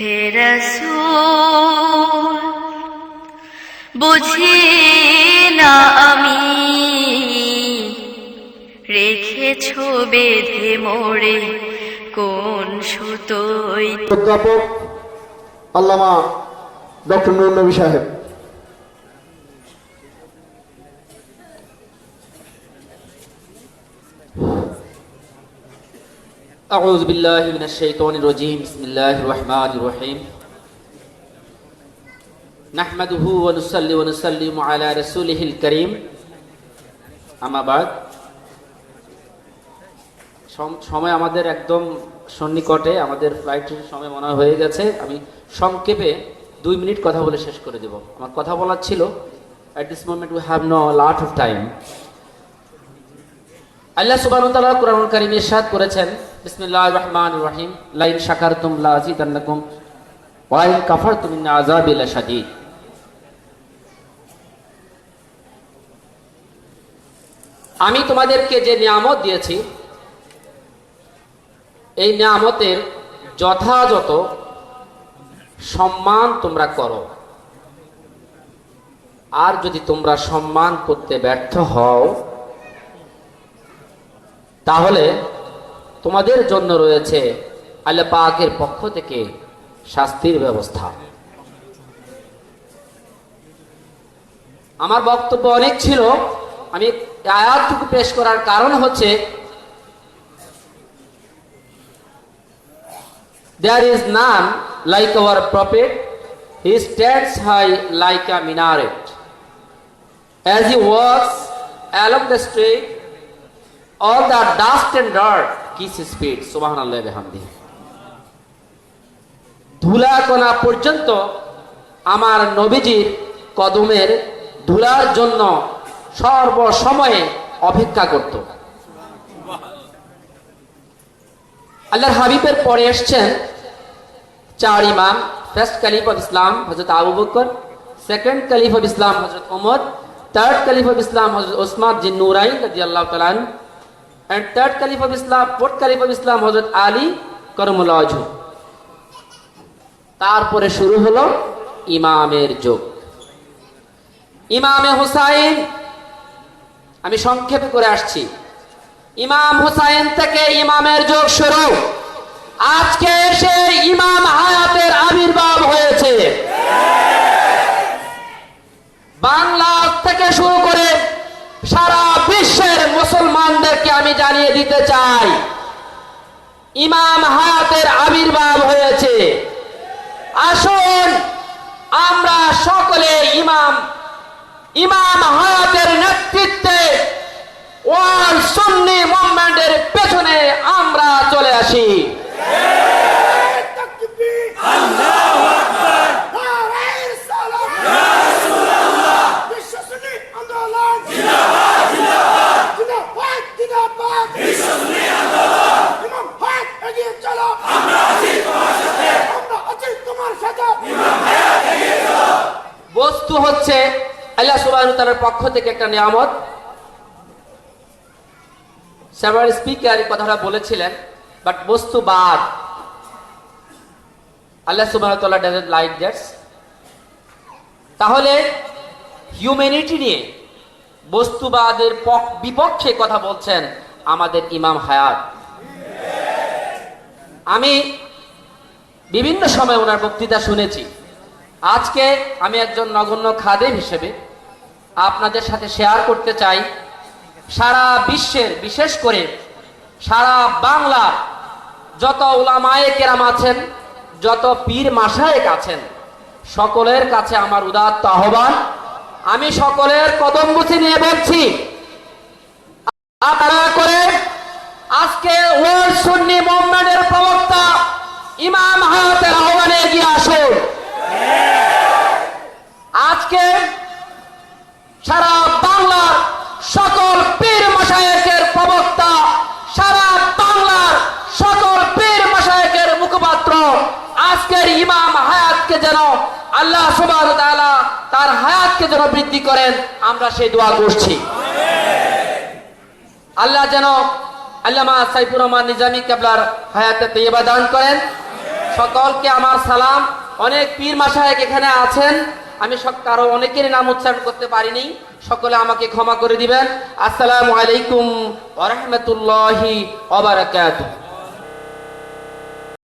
হে বুঝি না আমি রেখেছ বেঁধে মোড়ে কোন সুতোই? অধ্যাপক, আল্লামা ডক্টর নুর নবী সাহেব। أعوذ بالله من الشيطان الرجيم بسم الله الرحمن الرحيم نحمده ونصلي ونسلم على رسوله الكريم أما بعد সম- সময় আমাদের একদম সন্নিকটে আমাদের ফ্লাইটের সময় মনে হয় হয়ে গেছে আমি সংক্ষেপে দুই মিনিট কথা বলে শেষ করে দেব আমার কথা বলার ছিল at this moment we have no lot of time Allah সুবহানাহু ওয়া তাআলা কুরআনুল কারীমে ইরশাদ করেছেন আমি তোমাদেরকে যে নিয়ামত দিয়েছি, এই নিয়ামতের যথাযথ সম্মান তোমরা করো। আর যদি তোমরা সম্মান করতে ব্যর্থ হও, তাহলে তোমাদের জন্য রয়েছে আল্লাপাকের পক্ষ থেকে শাস্তির ব্যবস্থা। আমার বক্তব্য অনেক ছিল। আমি আয়াতটুকু পেশ করার কারণ হচ্ছে there is none like our prophet he stands high like a minaret as you Wars along the street all the dust and dirt feet subhanallah bihamdi ধুলা পর্যন্ত আমার নবীজির কদমের ধুলার জন্য সর্বসময়ে অপেক্ষা করত আল্লাহর হাবিবের পরে এসছেন চার ইমাম। ফার্স্ট কালিফ অফ ইসলাম হজরত Abu Bakr. Second caliph of Islam হজরত Omar. Third caliph of Islam হজরত ওসমান জিন রাদিয়াল্লাহু তাআলা and third caliph of Islam fourth caliph of Islam হজরত আলী করমুল্লাহ ওয়াজহু তারপরে শুরু হলো ইমামের যুগ। ইমামে হুসাইন, আমি সংক্ষেপে করে আসছি। ইমাম হুসাইন থেকে ইমামের যুগ শুরু। আজকে এসে ইমাম হায়াতের আবির্ভাব হয়েছে বাংলাদেশ থেকে শুরু করে সারা বিশ্বের মুসলমানদেরকে আমি জানিয়ে দিতে চাই। ইমাম হায়াতের আবির্ভাব হয়েছে। আসুন আমরা সকলে ইমাম ইমাম হায়াতের বস্তু হচ্ছে আল্লাহ তাআলার পক্ষ থেকে একটা নিয়ামত। সেভার স্পিকার এই কথাটা বলেছিলেন বাট বস্তু বাদ আল্লাহ ডাজন্ট লাইক দ্যাটস তাহলে হিউম্যানিটি নিয়ে বস্তুবাদের পক- বিপক্ষে কথা বলছেন আমাদের ইমাম হায়াত। আমি বিভিন্ন সময় ওনার বক্তৃতা শুনেছি। আজকে আমি একজন নগণ্য খাদেম হিসেবে আপনাদের সাথে শেয়ার করতে চাই। সারা বিশ্বের, বিশেষ করে সারা বাংলা যত উলামায়ে কেরাম আছেন, যত পীর মাসায়েক আছেন, সকলের কাছে আমার উদাত্ত আহ্বান। আমি সকলের কদম বুঝি নিয়ে বলছি করে আজকে ওয়ার্ল্ড সুন্নি মুভমেন্টের প্রবক্তা ইমাম হায়াতের আহ্বানে এগিয়ে আসুন আজকে সারা বাংলার সকল পীর মশায়েকের প্রবক্তা, সারা বাংলার সকল পীর মশায়েকের মুখপাত্র, আজকের ইমাম হায়াতকে যেন আল্লাহ তাআলা তার হায়াতকে যেন বৃদ্ধি করেন, আমরা সেই দোয়া করছি। আল্লাহ যেন আল্লামা সাইফুর রহমান নিজামী কেবলার হায়াতে তৈবা দান করেন। সকলকে আমার সালাম। অনেক পীর মাসায়েক এখানে আছেন। আমি সব কারও অনেকের নাম উচ্চারণ করতে পারিনি। সকলে আমাকে ক্ষমা করে দিবেন। আসসালামু আলাইকুম ওয়া রাহমাতুল্লাহি ওয়া বারাকাতুহু।